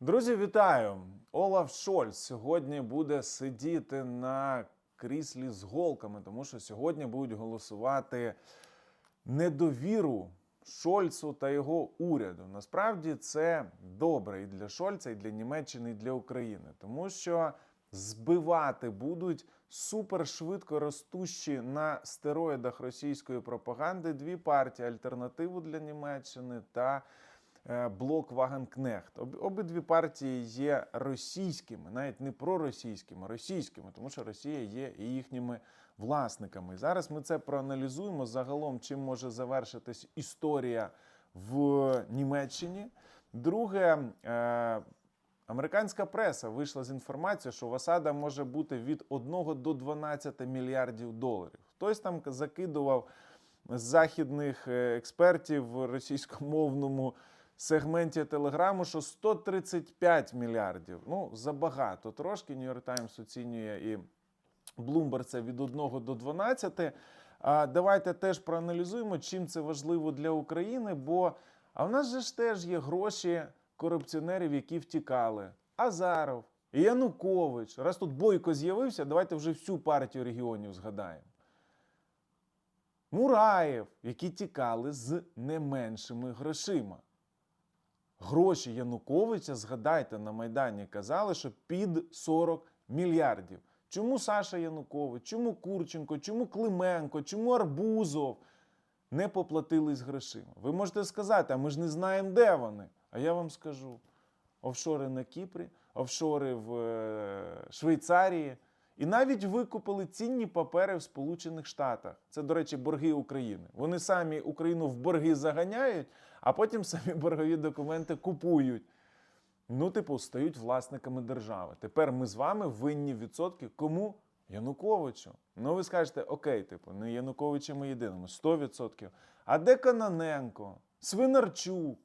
Друзі, вітаю! Олаф Шольц сьогодні буде сидіти на кріслі з голками, тому що сьогодні будуть голосувати недовіру Шольцу та його уряду. Насправді це добре і для Шольца, і для Німеччини, і для України, тому що збивати будуть супершвидко ростущі на стероїдах російської пропаганди дві партії: альтернативу для Німеччини та блок Вагенкнехт. Обидві партії є російськими, навіть не проросійськими, російськими, тому що Росія є їхніми власниками. І зараз ми це проаналізуємо загалом, чим може завершитись історія в Німеччині. Друге, е, Американська преса вийшла з інформацією, що в Асада може бути від 1 до 12 мільярдів доларів. Хтось там закидував з західних е, експертів в російськомовному сегменті телеграму, що 135 мільярдів. Ну, забагато трошки. Нью-Йорк Таймс оцінює і Bloomberg це від 1 до 12. А давайте теж проаналізуємо, чим це важливо для України. Бо а в нас же ж теж є гроші корупціонерів, які втікали. Азаров, Янукович. Раз тут Бойко з'явився, давайте вже всю партію регіонів згадаємо. Мураєв, які тікали з не меншими грошима. Гроші Януковича, згадайте, на Майдані казали, що під 40 мільярдів. Чому Саша Янукович, чому Курченко, чому Клименко, чому Арбузов не поплатились грошима? Ви можете сказати, а ми ж не знаємо, де вони. А я вам скажу: офшори на Кіпрі, офшори в е, Швейцарії. І навіть викупили цінні папери в Сполучених Штатах. Це, до речі, борги України. Вони самі Україну в борги заганяють, а потім самі боргові документи купують. Ну, типу, стають власниками держави. Тепер ми з вами винні відсотки кому? Януковичу. Ну, ви скажете, окей, типу, не Януковича ми єдиному, 100%. А де Каноненко, Свинарчук,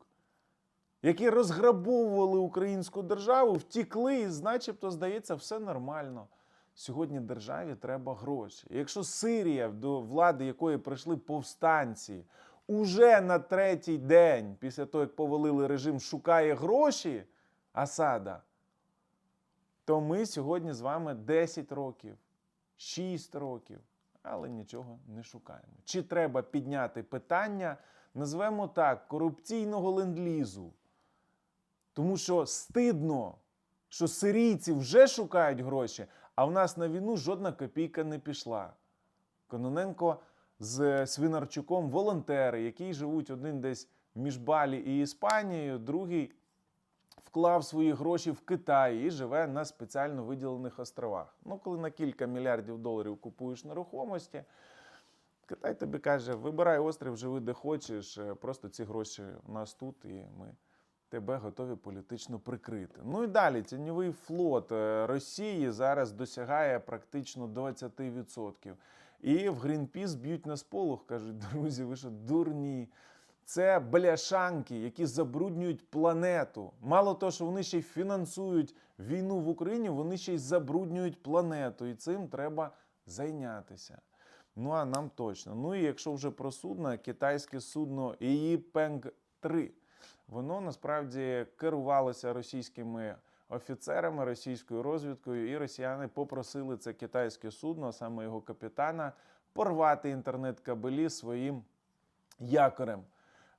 які розграбовували українську державу, втікли, і, начебто, здається, все нормально. Сьогодні державі треба гроші. Якщо Сирія, до влади якої прийшли повстанці, уже на третій день, після того, як повалили режим, шукає гроші Асада, то ми сьогодні з вами 10 років, 6 років, але нічого не шукаємо. Чи треба підняти питання, назвемо так, корупційного ленд-лізу? Тому що стидно, що сирійці вже шукають гроші, а в нас на війну жодна копійка не пішла. Кононенко з Свинарчуком волонтери, які живуть один десь між Балі і Іспанією, другий вклав свої гроші в Китай і живе на спеціально виділених островах. Ну, коли на кілька мільярдів доларів купуєш нерухомості, Китай тобі каже: вибирай острів, живи де хочеш, е, просто ці гроші у нас тут, і ми тебе готові політично прикрити. Ну і далі тіньовий флот е, Росії зараз досягає практично 20%. І в Грінпіс б'ють на сполох, кажуть, друзі, ви що дурні. Це бляшанки, які забруднюють планету. Мало того, що вони ще й фінансують війну в Україні, вони ще й забруднюють планету. І цим треба зайнятися. Ну а нам точно. Ну і якщо вже про судно, китайське судно Іїпенг 3 воно насправді керувалося російськими офіцерами, російською розвідкою, і росіяни попросили це китайське судно, саме його капітана, порвати інтернет-кабелі своїм якорем.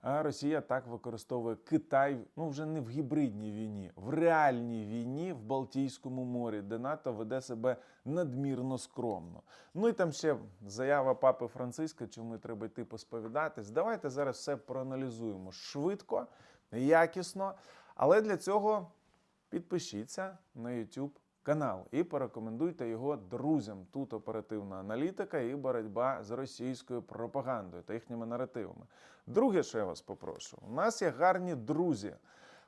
А Росія так використовує Китай ну вже не в гібридній війні, в реальній війні в Балтійському морі, де НАТО веде себе надмірно скромно. Ну і там ще заява папи Франциска, чому треба йти посповідатись. Давайте зараз все проаналізуємо швидко, якісно. Але для цього підпишіться на YouTube канал і порекомендуйте його друзям. Тут оперативна аналітика і боротьба з російською пропагандою та їхніми наративами. Друге, що я вас попрошу, у нас є гарні друзі.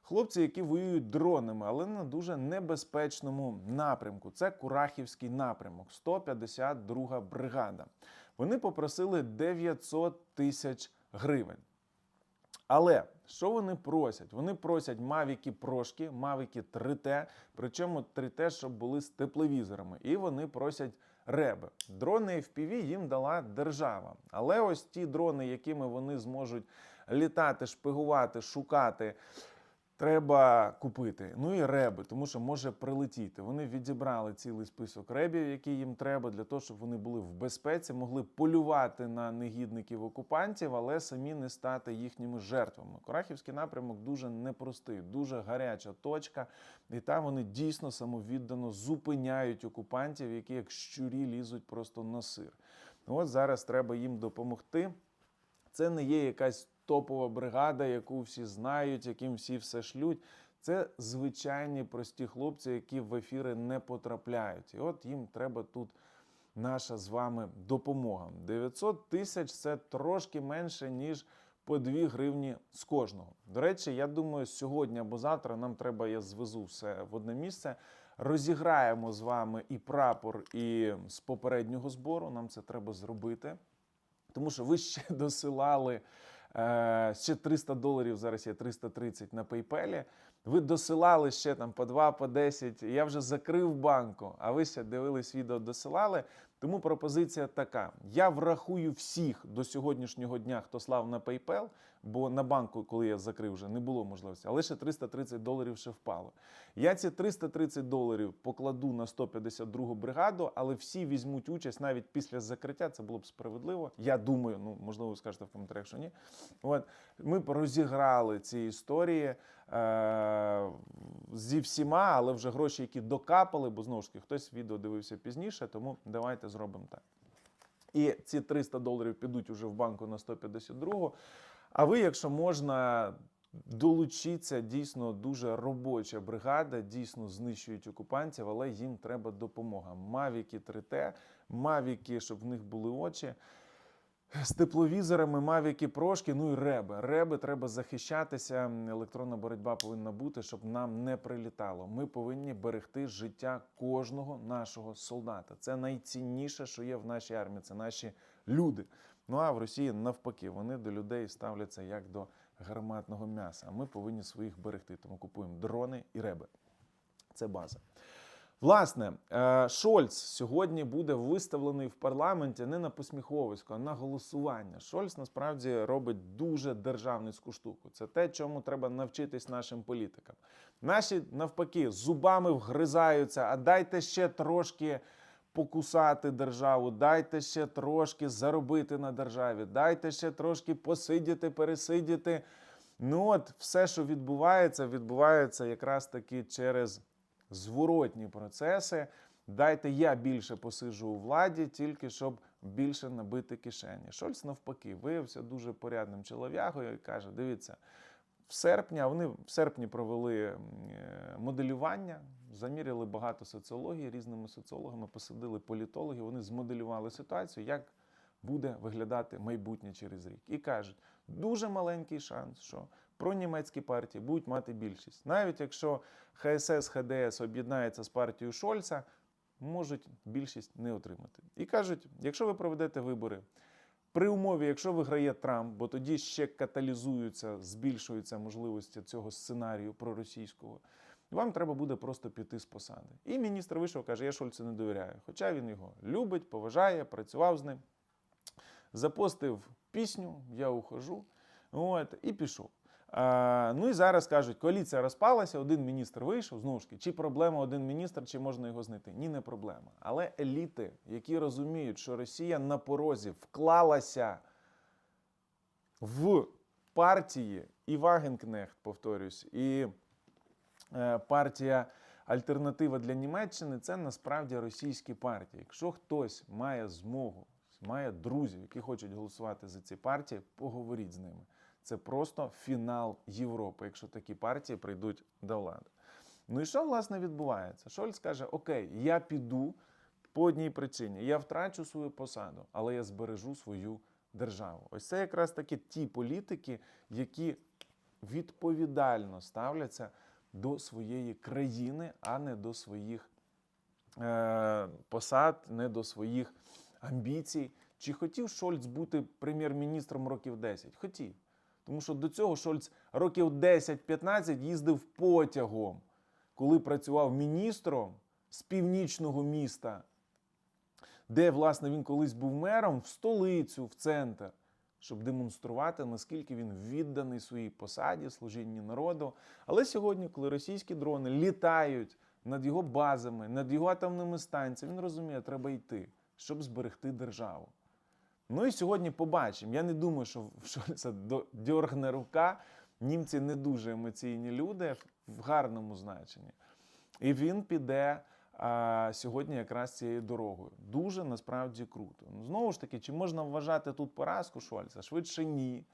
Хлопці, які воюють дронами, але на дуже небезпечному напрямку. Це Курахівський напрямок, 152 бригада. Вони попросили 900 тисяч гривень. Але що вони просять? Вони просять мавіки прошки, мавіки 3T, причому 3T, щоб були з тепловізорами. І вони просять реби. Дрони FPV їм дала держава. Але ось ті дрони, якими вони зможуть літати, шпигувати, шукати Треба купити. Ну і реби, тому що може прилетіти. Вони відібрали цілий список ребів, які їм треба, для того, щоб вони були в безпеці, могли полювати на негідників окупантів, але самі не стати їхніми жертвами. Корахівський напрямок дуже непростий, дуже гаряча точка, і там вони дійсно самовіддано зупиняють окупантів, які як щурі лізуть просто на сир. От зараз треба їм допомогти. Це не є якась топова бригада, яку всі знають, яким всі все шлють. Це звичайні прості хлопці, які в ефіри не потрапляють. І от їм треба тут наша з вами допомога. 900 тисяч це трошки менше, ніж по 2 гривні з кожного. До речі, я думаю, сьогодні або завтра нам треба, я звезу все в одне місце. Розіграємо з вами і прапор, і з попереднього збору. Нам це треба зробити. Тому що ви ще досилали ще 300 доларів, зараз є 330 на PayPal. Ви досилали ще там по 2, по 10. Я вже закрив банку, а ви ще дивились відео, досилали. Тому пропозиція така: я врахую всіх до сьогоднішнього дня, хто слав на PayPal, бо на банку, коли я закрив, вже не було можливості, але ще 330 доларів ще впало. Я ці 330 доларів покладу на 152 бригаду, але всі візьмуть участь навіть після закриття. Це було б справедливо. Я думаю, ну можливо, ви скажете в коментарях, що ні. От ми розіграли ці історії е- зі всіма, але вже гроші, які докапали, бо знову ж таки хтось відео дивився пізніше, тому давайте зробимо так. І ці 300 доларів підуть уже в банку на 152. А ви, якщо можна, долучіться дійсно дуже робоча бригада, дійсно знищують окупантів, але їм треба допомога. Мавіки 3Т, мавіки, щоб в них були очі. З тепловізорами, мавіки прошки, ну і реби. Реби треба захищатися. Електронна боротьба повинна бути, щоб нам не прилітало. Ми повинні берегти життя кожного нашого солдата. Це найцінніше, що є в нашій армії. Це наші люди. Ну а в Росії навпаки, вони до людей ставляться як до гарматного м'яса. А ми повинні своїх берегти. Тому купуємо дрони і реби. Це база. Власне, е, Шольц сьогодні буде виставлений в парламенті не на посміховисько, а на голосування. Шольц насправді робить дуже державницьку штуку. Це те, чому треба навчитись нашим політикам. Наші навпаки зубами вгризаються, а дайте ще трошки покусати державу, дайте ще трошки заробити на державі, дайте ще трошки посидіти, пересидіти. Ну от все, що відбувається, відбувається якраз таки через зворотні процеси. Дайте я більше посиджу у владі, тільки щоб більше набити кишені. Шольц навпаки виявився дуже порядним чолов'ягою і каже: дивіться, в серпні, вони в серпні провели е, моделювання, заміряли багато соціології різними соціологами, посадили політологів, вони змоделювали ситуацію, як буде виглядати майбутнє через рік. І кажуть, дуже маленький шанс, що пронімецькі партії будуть мати більшість. Навіть якщо ХСС, ХДС об'єднається з партією Шольца, можуть більшість не отримати. І кажуть, якщо ви проведете вибори. При умові, якщо виграє Трамп, бо тоді ще каталізуються, збільшуються можливості цього сценарію проросійського, вам треба буде просто піти з посади. І міністр вийшов, каже, я Шольцу не довіряю. Хоча він його любить, поважає, працював з ним, запостив пісню, я ухожу, от, і пішов. Ну і зараз кажуть, коаліція розпалася, один міністр вийшов. Знову ж таки, чи проблема один міністр, чи можна його знайти? Ні, не проблема. Але еліти, які розуміють, що Росія на порозі вклалася в партії і Вагенкнехт, повторюсь, і е, партія Альтернатива для Німеччини це насправді російські партії. Якщо хтось має змогу, має друзів, які хочуть голосувати за ці партії, поговоріть з ними. Це просто фінал Європи, якщо такі партії прийдуть до влади. Ну і що власне відбувається? Шольц каже: Окей, я піду по одній причині. Я втрачу свою посаду, але я збережу свою державу. Ось це якраз таки ті політики, які відповідально ставляться до своєї країни, а не до своїх е, посад, не до своїх амбіцій. Чи хотів Шольц бути прем'єр-міністром років 10? Хотів. Тому що до цього Шольц років 10-15 їздив потягом, коли працював міністром з північного міста, де, власне, він колись був мером, в столицю, в центр. щоб демонструвати, наскільки він відданий своїй посаді, служінні народу. Але сьогодні, коли російські дрони літають над його базами, над його атомними станціями, він розуміє, треба йти, щоб зберегти державу. Ну і сьогодні побачимо. Я не думаю, що Шольца дьоргне рука. Німці не дуже емоційні люди в гарному значенні. І він піде а, сьогодні якраз цією дорогою. Дуже насправді круто. Ну, знову ж таки, чи можна вважати тут поразку Шольца? Швидше ні.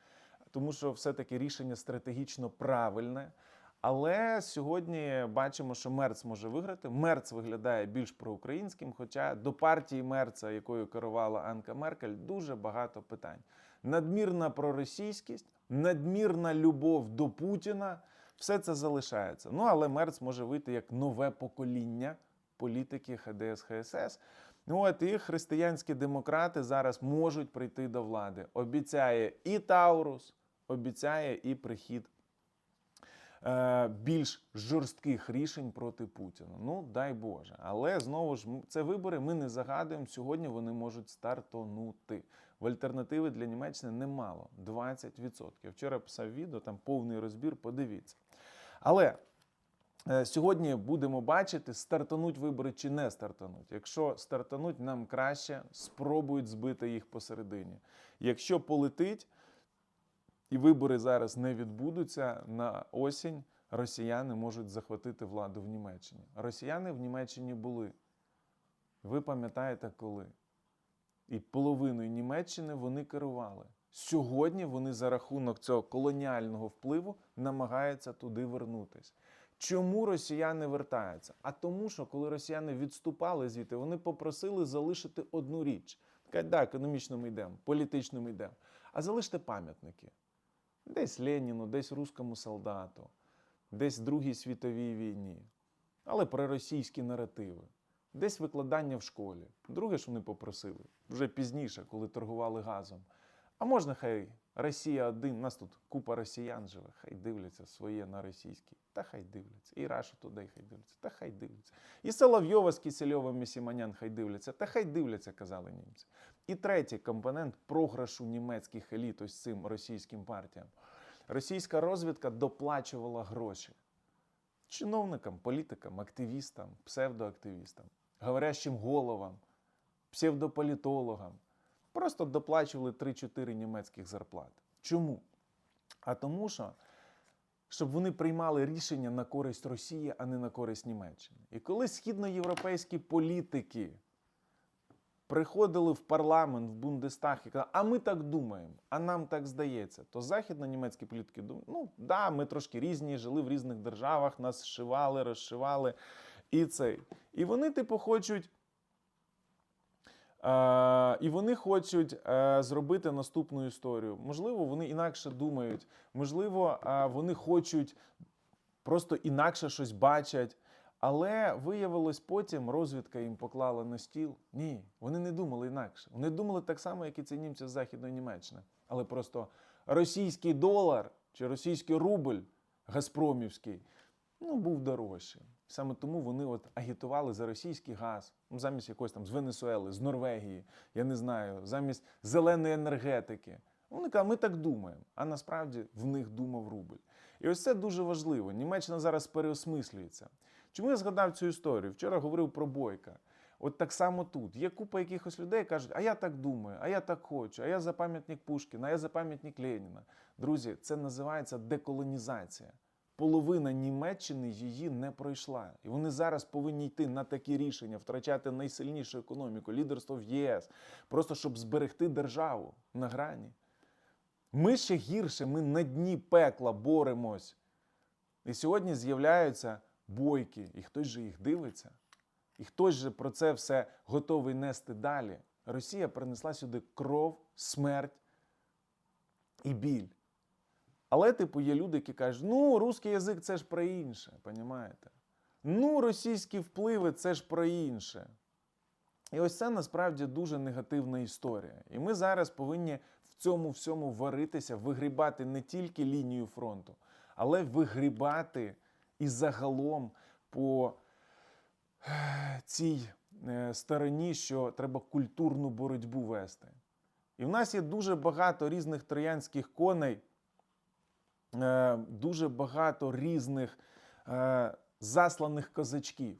Тому що все-таки рішення стратегічно правильне. Але сьогодні бачимо, що Мерц може виграти. Мерц виглядає більш проукраїнським, хоча до партії Мерца, якою керувала Анка Меркель, дуже багато питань. Надмірна проросійськість, надмірна любов до Путіна все це залишається. Ну але Мерц може вийти як нове покоління політики ХДС ХСС. От і християнські демократи зараз можуть прийти до влади. Обіцяє і Таурус, обіцяє і прихід більш жорстких рішень проти Путіна. Ну, дай Боже. Але знову ж це вибори. Ми не загадуємо. Сьогодні вони можуть стартонути. В альтернативи для Німеччини немало 20%. Вчора писав відео, там повний розбір. Подивіться. Але е, сьогодні будемо бачити, стартануть вибори чи не стартануть. Якщо стартануть, нам краще спробують збити їх посередині. Якщо полетить, і вибори зараз не відбудуться на осінь, росіяни можуть захватити владу в Німеччині. Росіяни в Німеччині були. Ви пам'ятаєте коли? І половиною Німеччини вони керували. Сьогодні вони за рахунок цього колоніального впливу намагаються туди вернутись. Чому росіяни вертаються? А тому, що коли росіяни відступали звідти, вони попросили залишити одну річ. Кажуть, да, економічно ми йдемо, політично ми йдемо. А залиште пам'ятники. Десь Леніну, десь руському солдату, десь Другій світовій війні. Але про російські наративи. Десь викладання в школі. Друге, що вони попросили, вже пізніше, коли торгували газом. А можна хай Росія один, нас тут купа росіян живе, хай дивляться своє на російський. Та хай дивляться. І Рашу туди хай дивляться, та хай дивляться. І Соловйова з Кисельовим і Сіманян хай дивляться, та хай дивляться, казали німці. І третій компонент програшу німецьких еліт ось цим російським партіям. Російська розвідка доплачувала гроші чиновникам, політикам, активістам, псевдоактивістам, говорящим головам, псевдополітологам. Просто доплачували 3-4 німецьких зарплат. Чому? А тому, що щоб вони приймали рішення на користь Росії, а не на користь Німеччини. І коли східноєвропейські політики приходили в парламент, в Бундестаг і казали, а ми так думаємо, а нам так здається, то західно-німецькі політики думають, ну да, ми трошки різні, жили в різних державах, нас зшивали, розшивали і цей. І вони, типу, хочуть. Е, і вони хочуть е, зробити наступну історію. Можливо, вони інакше думають, можливо, е, вони хочуть просто інакше щось бачать. Але виявилось потім, розвідка їм поклала на стіл. Ні, вони не думали інакше. Вони думали так само, як і ці німці з Західної Німеччини. Але просто російський долар чи російський рубль Газпромівський ну, був дорожчий. Саме тому вони от агітували за російський газ, ну, замість якогось там з Венесуели, з Норвегії, я не знаю, замість зеленої енергетики. Вони кажуть, ми так думаємо, а насправді в них думав рубль. І ось це дуже важливо. Німеччина зараз переосмислюється. Чому я згадав цю історію? Вчора говорив про Бойка. От так само тут. Є купа якихось людей, кажуть, а я так думаю, а я так хочу, а я за пам'ятник Пушкіна, а я за пам'ятник Леніна. Друзі, це називається деколонізація. Половина Німеччини її не пройшла. І вони зараз повинні йти на такі рішення, втрачати найсильнішу економіку, лідерство в ЄС, просто щоб зберегти державу на грані. Ми ще гірше, ми на дні пекла боремось. І сьогодні з'являються бойки, і хтось же їх дивиться, і хтось же про це все готовий нести далі. Росія принесла сюди кров, смерть і біль. Але, типу, є люди, які кажуть, ну, русський язик це ж про інше, понімаєте? Ну, російські впливи це ж про інше. І ось це насправді дуже негативна історія. І ми зараз повинні в цьому всьому варитися, вигрібати не тільки лінію фронту, але вигрібати і загалом по е, цій е, стороні, що треба культурну боротьбу вести. І в нас є дуже багато різних троянських коней, е, дуже багато різних засланих козачків.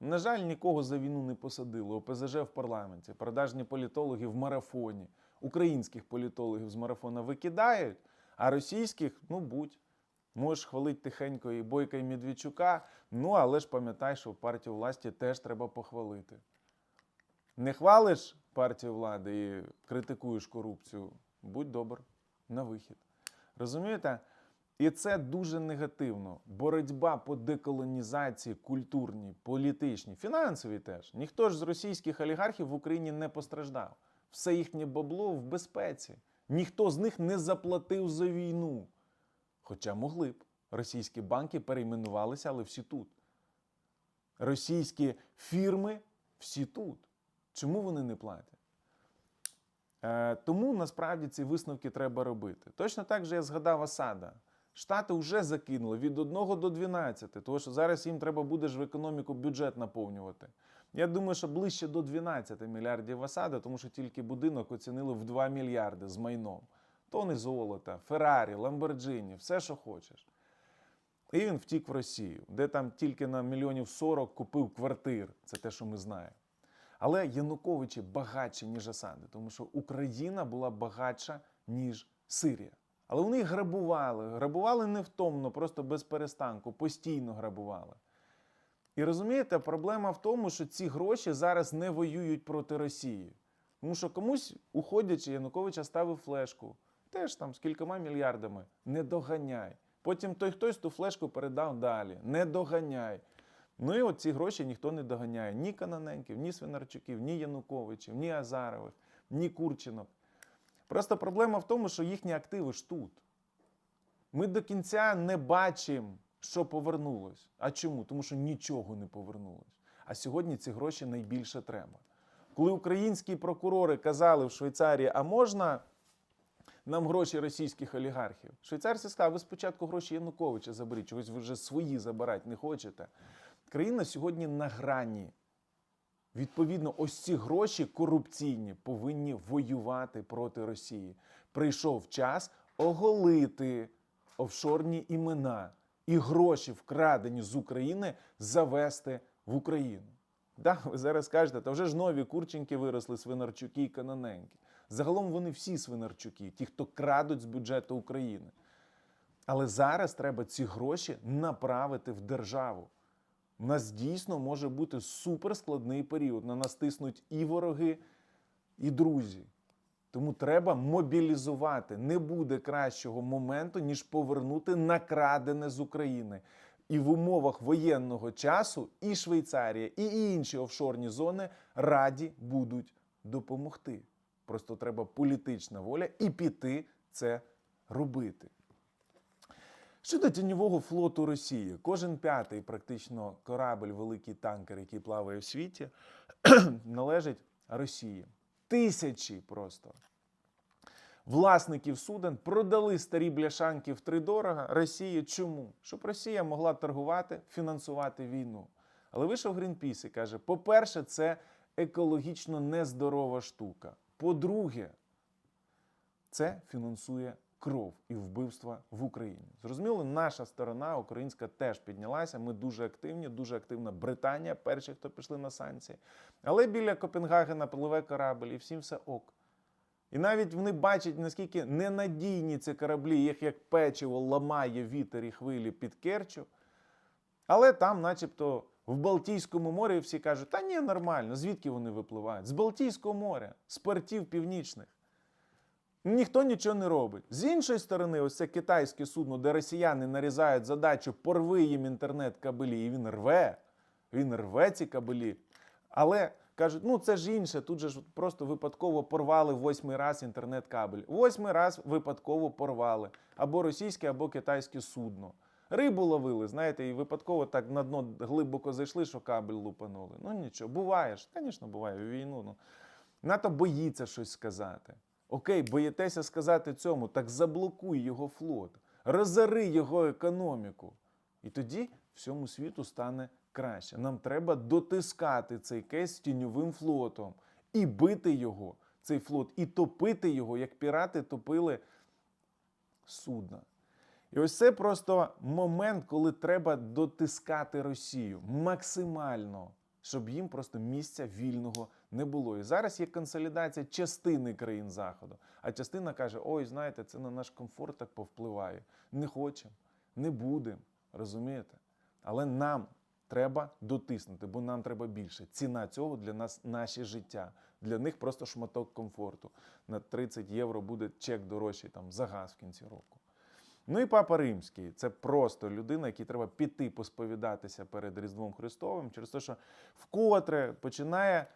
На жаль, нікого за війну не посадили. ОПЗЖ в парламенті, продажні політологи в марафоні, українських політологів з марафона викидають, а російських, ну будь. Можеш хвалити тихенько і Бойка, і Медведчука, ну але ж пам'ятай, що партію власті теж треба похвалити. Не хвалиш партію влади і критикуєш корупцію, будь добр, на вихід. Розумієте? І це дуже негативно. Боротьба по деколонізації культурній, політичній, фінансовій теж. Ніхто ж з російських олігархів в Україні не постраждав. Все їхнє бабло в безпеці. Ніхто з них не заплатив за війну. Хоча могли б. Російські банки перейменувалися, але всі тут. Російські фірми всі тут. Чому вони не платять? Е, тому насправді ці висновки треба робити. Точно так же я згадав Асада. Штати вже закинули від 1 до 12, тому що зараз їм треба буде ж в економіку бюджет наповнювати. Я думаю, що ближче до 12 мільярдів Асада, тому що тільки будинок оцінили в 2 мільярди з майном. Тони золота, Феррарі, Ламборджині, все, що хочеш. І він втік в Росію, де там тільки на мільйонів 40 купив квартир. Це те, що ми знаємо. Але Януковичі багатші, ніж Асади, тому що Україна була багатша, ніж Сирія. Але вони грабували. Грабували невтомно, просто без перестанку, постійно грабували. І розумієте, проблема в тому, що ці гроші зараз не воюють проти Росії. Тому що комусь, уходячи, Януковича ставив флешку. Теж там з кількома мільярдами. Не доганяй. Потім той хтось ту флешку передав далі. Не доганяй. Ну і от ці гроші ніхто не доганяє. Ні Каноненків, ні Свинарчуків, ні Януковичів, ні Азарових, ні Курчинок. Просто проблема в тому, що їхні активи ж тут. Ми до кінця не бачимо, що повернулось. А чому? Тому що нічого не повернулось. А сьогодні ці гроші найбільше треба. Коли українські прокурори казали в Швейцарії, а можна нам гроші російських олігархів? Швейцарці сказали, ви спочатку гроші Януковича заберіть, чогось ви вже свої забирати не хочете. Країна сьогодні на грані. Відповідно, ось ці гроші корупційні повинні воювати проти Росії. Прийшов час оголити офшорні імена і гроші, вкрадені з України, завести в Україну. Да, ви зараз кажете, та вже ж нові Курченки виросли, Свинарчуки і Каноненки. Загалом вони всі Свинарчуки, ті, хто крадуть з бюджету України. Але зараз треба ці гроші направити в державу. У нас дійсно може бути суперскладний період. На нас тиснуть і вороги, і друзі. Тому треба мобілізувати. Не буде кращого моменту, ніж повернути накрадене з України. І в умовах воєнного часу і Швейцарія, і інші офшорні зони раді будуть допомогти. Просто треба політична воля і піти це робити. Щодо тіньового флоту Росії, кожен п'ятий практично корабль, великий танкер, який плаває в світі, належить Росії. Тисячі просто. Власників суден продали старі бляшанки втридорога Росії. Чому? Щоб Росія могла торгувати, фінансувати війну. Але вийшов Грінпіс і каже: по-перше, це екологічно нездорова штука. По-друге, це фінансує кров і вбивства в Україні. Зрозуміло, наша сторона українська теж піднялася. Ми дуже активні, дуже активна Британія, перші, хто пішли на санкції. Але біля Копенгагена пливе корабль, і всім все ок. І навіть вони бачать, наскільки ненадійні ці кораблі, їх як печиво ламає вітер і хвилі під Керчу. Але там, начебто, в Балтійському морі всі кажуть, та ні, нормально, звідки вони випливають? З Балтійського моря, з портів північних. Ніхто нічого не робить. З іншої сторони, ось це китайське судно, де росіяни нарізають задачу, порви їм інтернет-кабелі, і він рве. Він рве ці кабелі. Але кажуть, ну це ж інше, тут же ж просто випадково порвали восьмий раз інтернет-кабель. Восьмий раз випадково порвали. Або російське, або китайське судно. Рибу ловили, знаєте, і випадково так на дно глибоко зайшли, що кабель лупанули. Ну нічого, буває ж, звісно, буває війну. Ну. НАТО боїться щось сказати. Окей, боїтеся сказати цьому, так заблокуй його флот, розори його економіку. І тоді всьому світу стане краще. Нам треба дотискати цей кейс тіньовим флотом і бити його цей флот і топити його, як пірати топили судна. І ось це просто момент, коли треба дотискати Росію максимально, щоб їм просто місця вільного не було. І зараз є консолідація частини країн Заходу, а частина каже: ой, знаєте, це на наш комфорт так повпливає. Не хочемо, не будемо. Розумієте? Але нам треба дотиснути, бо нам треба більше. Ціна цього для нас наше життя. Для них просто шматок комфорту. На 30 євро буде чек дорожчий там за газ в кінці року. Ну і папа римський це просто людина, якій треба піти посповідатися перед Різдвом Христовим, через те, що вкотре починає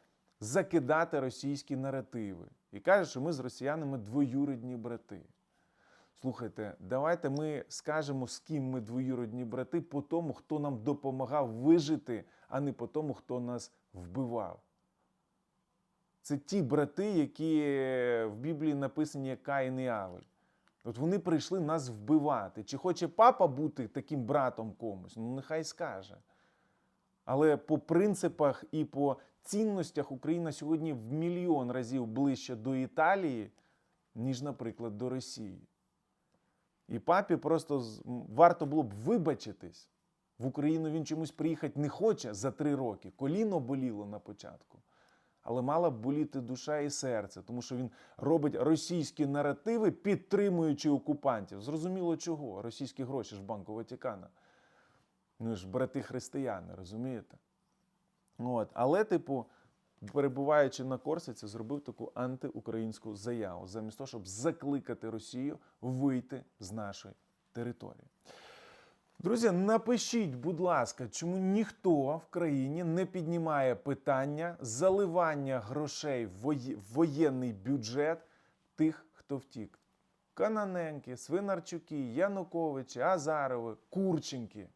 закидати російські наративи і каже, що ми з росіянами двоюрідні брати. Слухайте, давайте ми скажемо, з ким ми двоюродні брати, по тому, хто нам допомагав вижити, а не по тому, хто нас вбивав. Це ті брати, які в Біблії написані як Каїн і Авель. От вони прийшли нас вбивати. Чи хоче папа бути таким братом комусь? Ну, нехай скаже. Але по принципах і по цінностях Україна сьогодні в мільйон разів ближче до Італії, ніж, наприклад, до Росії. І папі просто варто було б вибачитись. В Україну він чомусь приїхати не хоче за три роки. Коліно боліло на початку. Але мала б боліти душа і серце, тому що він робить російські наративи, підтримуючи окупантів. Зрозуміло чого? Російські гроші ж Банку Ватикана. Ну ж брати християни, розумієте? От. Але, типу, перебуваючи на Корсиці, зробив таку антиукраїнську заяву, замість того, щоб закликати Росію вийти з нашої території. Друзі, напишіть, будь ласка, чому ніхто в країні не піднімає питання заливання грошей в воєнний бюджет тих, хто втік. Кананенки, Свинарчуки, Януковичі, Азарови, Курченки.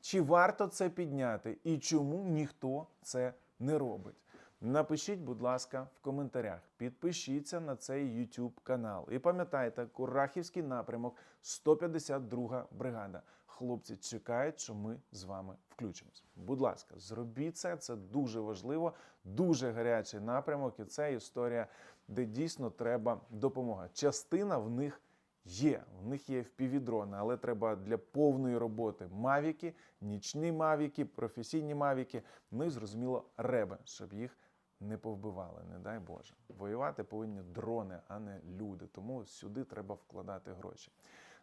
Чи варто це підняти і чому ніхто це не робить? Напишіть, будь ласка, в коментарях. Підпишіться на цей YouTube канал. І пам'ятайте, Курахівський напрямок 152 бригада. Хлопці чекають, що ми з вами включимось. Будь ласка, зробіть це. Це дуже важливо, дуже гарячий напрямок. І це історія, де дійсно треба допомога. Частина в них Є, в них є впівдрони, але треба для повної роботи мавіки, нічні мавіки, професійні мавіки, ну і зрозуміло, реби, щоб їх не повбивали, не дай Боже. Воювати повинні дрони, а не люди. Тому сюди треба вкладати гроші.